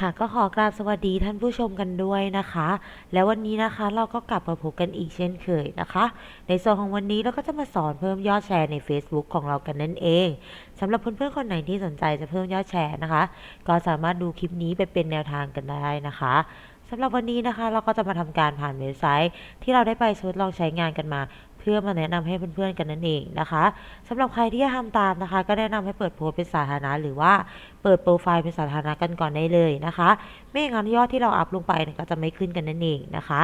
ค่ะก็ขอกราบสวัสดีท่านผู้ชมกันด้วยนะคะ แล้ววันนี้นะคะเราก็กลับมาพบกันอีกเช่นเคยนะคะ ในส่วนของวันนี้เราก็จะมาสอนเพิ่มยอดแชร์ใน Facebook ของเรากันนั่นเองสำหรับเพื่อนๆคนไหนที่สนใจจะเพิ่มยอดแชร์นะคะ ก็สามารถดูคลิปนี้ไปเป็นแนวทางกันได้นะคะสำหรับวันนี้นะคะ เราก็จะมาทำการผ่านเว็บไซต์ ที่เราได้ไปทดลองใช้งานกันมา เพื่อมาแนะนำให้เพื่อนๆกันนั่นเองนะคะสำหรับใครที่จะทำตามนะคะ ก็แนะนำให้เปิดโพสเป็นสาธารณะหรือว่าเปิดโปรไฟล์เป็นสาธารณะกันก่อนได้เลยนะคะ ไม่อย่างนั้นยอดที่เราอัพลงไปก็จะไม่ขึ้นกันนั่นเองนะคะ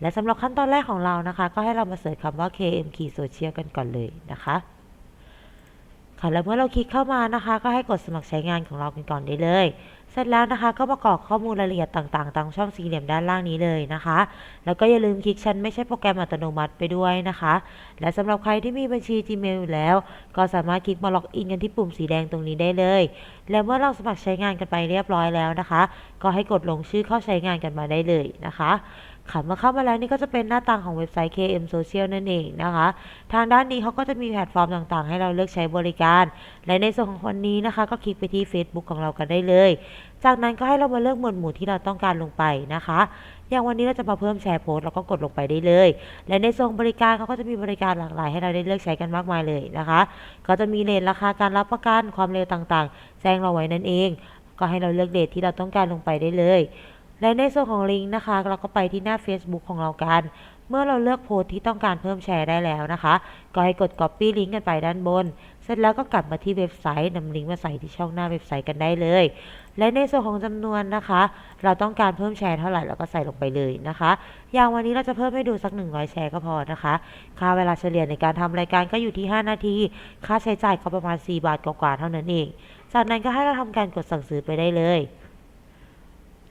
และสำหรับขั้นตอนแรกของเรานะคะ ก็ให้เรามาเสิร์ชคำว่า KM Key Social กันก่อนเลยนะคะ ค่ะแล้วเมื่อเราคลิกเข้ามานะคะ ก็ให้กดสมัครใช้งานของเรากันก่อนได้เลย เสร็จแล้วนะคะก็ประกอบข้อมูลรายละเอียดต่างๆ ตามช่องสี่เหลี่ยมด้านล่างนี้เลยนะคะ แล้วก็อย่าลืมคลิกชั้นไม่ใช่โปรแกรมอัตโนมัติไปด้วยนะคะ และสำหรับใครที่มีบัญชี Gmail อยู่แล้ว ก็สามารถคลิกมาล็อกอินกันที่ปุ่มสีแดงตรงนี้ได้เลย และเมื่อเราสมัครใช้งานกันไปเรียบร้อยแล้วนะคะ ก็ให้กดลงชื่อเข้าใช้งานกันมาได้เลยนะคะ ค่ะเมื่อเข้ามาแล้วนี่ก็จะเป็นหน้าต่างของเว็บไซต์ KM Social นั่นเองนะคะ ทางด้านนี้เขาก็จะมีแพลตฟอร์มต่างๆ ให้เราเลือกใช้บริการ และในส่วนของวันนี้นะคะ ก็คลิกไปที่ Facebook ของเรากันได้เลย จากนั้นก็ให้เรามาเลือกหมวดหมู่ที่เราต้องการลงไปนะคะ อย่างวันนี้เราจะมาเพิ่มแชร์โพสต์เราก็กดลงไปได้เลย และในส่วนบริการเขาก็จะมีบริการหลากหลายให้เราได้เลือกใช้กันมากมายเลยนะคะ ก็จะมีเรทราคาการรับประกันความเร็วต่างๆ แจ้งเราไว้นั่นเอง ก็ให้เราเลือกเรทที่เราต้องการลงไปได้เลย และในส่วนของลิงก์นะคะ เราก็ไปที่หน้า Facebook ของเรากัน เมื่อเราเลือกโพสต์ที่ต้องการเพิ่มแชร์ได้แล้วนะคะ ก็ให้กด Copy ลิงก์กันไปด้านบน เสร็จแล้วก็กลับมาที่เว็บไซต์นำลิงก์มาใส่ที่ช่องหน้าเว็บไซต์กันได้เลย และในส่วนของจำนวนนะคะ เราต้องการเพิ่มแชร์เท่าไหร่เราก็ใส่ลงไปเลยนะคะ อย่างวันนี้เราจะเพิ่มให้ดูสัก 100 แชร์ก็พอนะคะ ค่าเวลาเฉลี่ยในการทำรายการก็อยู่ที่ 5 นาที ค่าใช้จ่ายก็ประมาณ 4 บาทกว่าๆเท่านั้นเอง จากนั้นก็ให้เราทำการกดสั่งซื้อไปได้เลย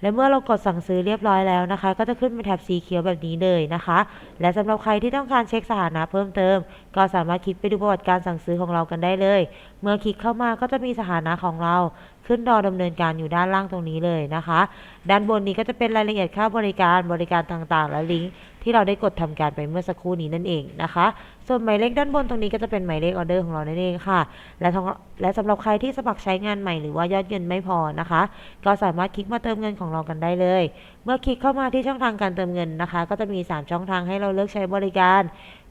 และเมื่อเรากดสั่งซื้อเรียบร้อยแล้วนะคะ ก็จะขึ้นเป็นแถบสีเขียวแบบนี้เลยนะคะ และสำหรับใครที่ต้องการเช็คสถานะเพิ่มเติม ก็สามารถคลิกไปดูประวัติการสั่งซื้อของเรากันได้เลย เมื่อคลิกเข้ามาก็จะมีสถานะของเราขึ้นรอดำเนินการอยู่ด้านล่างตรงนี้เลยนะคะ ด้านบนนี้ก็จะเป็นรายละเอียดค่าบริการบริการต่างๆ และลิงก์ ที่เราได้กดทำการไปเมื่อสักครู่นี้นั่นเองนะคะ ส่วนหมายเลขด้านบนตรงนี้ก็จะเป็นหมายเลขออเดอร์ของเรานั่นเองค่ะ และและสำหรับใครที่สมัครใช้งานใหม่หรือว่ายอดเงินไม่พอนะคะ ก็สามารถคลิกมาเติมเงินของเรากันได้เลย เมื่อคลิกเข้ามาที่ช่องทางการเติมเงินนะคะ ก็จะมี 3 ช่องทางให้เราเลือกใช้บริการ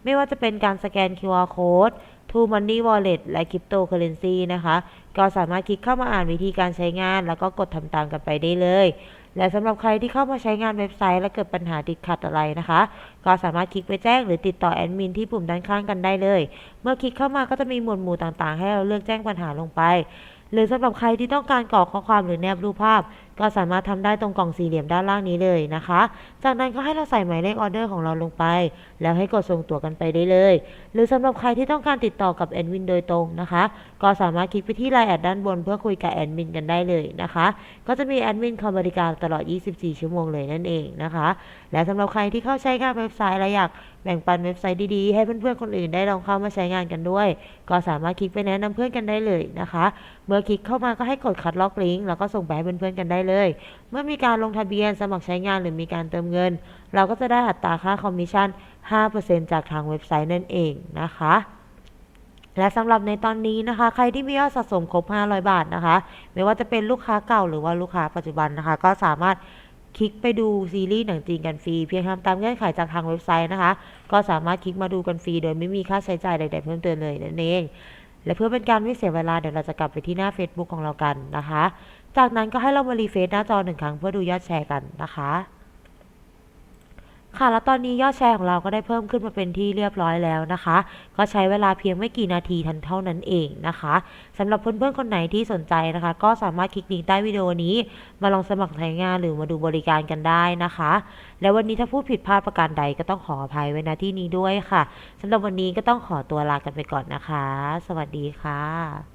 ไม่ว่าจะเป็นการสแกน QR Code True Money Wallet และ Cryptocurrency นะคะ ก็สามารถคลิกเข้ามาอ่านวิธีการใช้งาน แล้วก็กดทำตามกันไปได้เลย และสำหรับใครที่เข้ามาใช้งานเว็บไซต์และเกิดปัญหาติดขัดอะไรนะคะ ก็สามารถคลิกไปแจ้งหรือติดต่อแอดมินที่ปุ่มด้านข้างกันได้เลย เมื่อคลิกเข้ามาก็จะมีหมวดหมู่ต่างๆ ให้เราเลือกแจ้งปัญหาลงไป หรือสำหรับใครที่ต้องการกรอกข้อความหรือแนบรูปภาพก็สามารถทำได้ตรงกล่องสี่เหลี่ยมด้านล่างนี้เลยนะคะ จากนั้นก็ให้เราใส่หมายเลขออเดอร์ของเราลงไป แล้วให้กดส่งตั๋วกันไปได้เลย หรือสำหรับใครที่ต้องการติดต่อกับแอดมินโดยตรงนะคะ ก็สามารถคลิกไปที่ไลน์แอดด้านบน เพื่อคุยกับแอดมินกันได้เลยนะคะ ก็จะมีแอดมินคอยบริการตลอด 24 ชั่วโมงเลยนั่นเองนะคะ และสำหรับใครที่เข้าใช้งานเว็บไซต์และอยากแบ่งปันเว็บไซต์ดีๆ ให้เพื่อนๆคนอื่นได้ลองเข้ามาใช้งานกันด้วย ก็สามารถคลิกไปแนะนำเพื่อนกันได้เลยนะคะ เมื่อคลิกเข้ามาก็ให้กดคัดล็อกลิงก์แล้วก็ส่งไปให้เพื่อนๆกันได้เลย เมื่อมีการลงทะเบียนสมัครใช้งานหรือมีการเติมเงิน เราก็จะได้อัตราค่าคอมมิชชั่น 5%จากทางเว็บไซต์นั่นเองนะคะและสำหรับในตอนนี้นะคะ ใครที่มียอดสะสมครบ 500 บาทนะคะ ไม่ว่าจะเป็นลูกค้าเก่าหรือว่าลูกค้าปัจจุบันนะคะ ก็สามารถคลิกไปดูซีรีส์หนังจีนกันฟรี เพียงทำตามเงื่อนไขจากทางเว็บไซต์นะคะ ก็สามารถคลิกมาดูกันฟรี โดยไม่มีค่าใช้จ่ายใดๆเพิ่มเติมเลยนั่นเอง และเพื่อเป็นการไม่เสียเวลาเดี๋ยวเราจะกลับไปที่หน้า Facebook ของเรากันนะคะ จากนั้นก็ให้เรามารีเฟซหน้าจอหนึ่งครั้งเพื่อดูยอดแชร์กันนะคะ ค่ะ แล้วตอนนี้ยอดแชร์ของเราก็ได้เพิ่มขึ้นมาเป็นที่เรียบร้อยแล้วนะคะ ก็ใช้เวลาเพียงไม่กี่นาทีทันเท่านั้นเองนะคะสำหรับเพื่อนๆคนไหนที่สนใจนะคะ ก็สามารถคลิกลิงก์ใต้วิดีโอนี้ มาลองสมัครใช้งานหรือมาดูบริการกันได้นะคะ แล้ววันนี้ถ้าพูดผิดพลาดประการใดก็ต้องขออภัยไว้ณที่นี้ด้วยค่ะสำหรับวันนี้ก็ต้องขอตัวลากันไปก่อนนะคะ สวัสดีค่ะ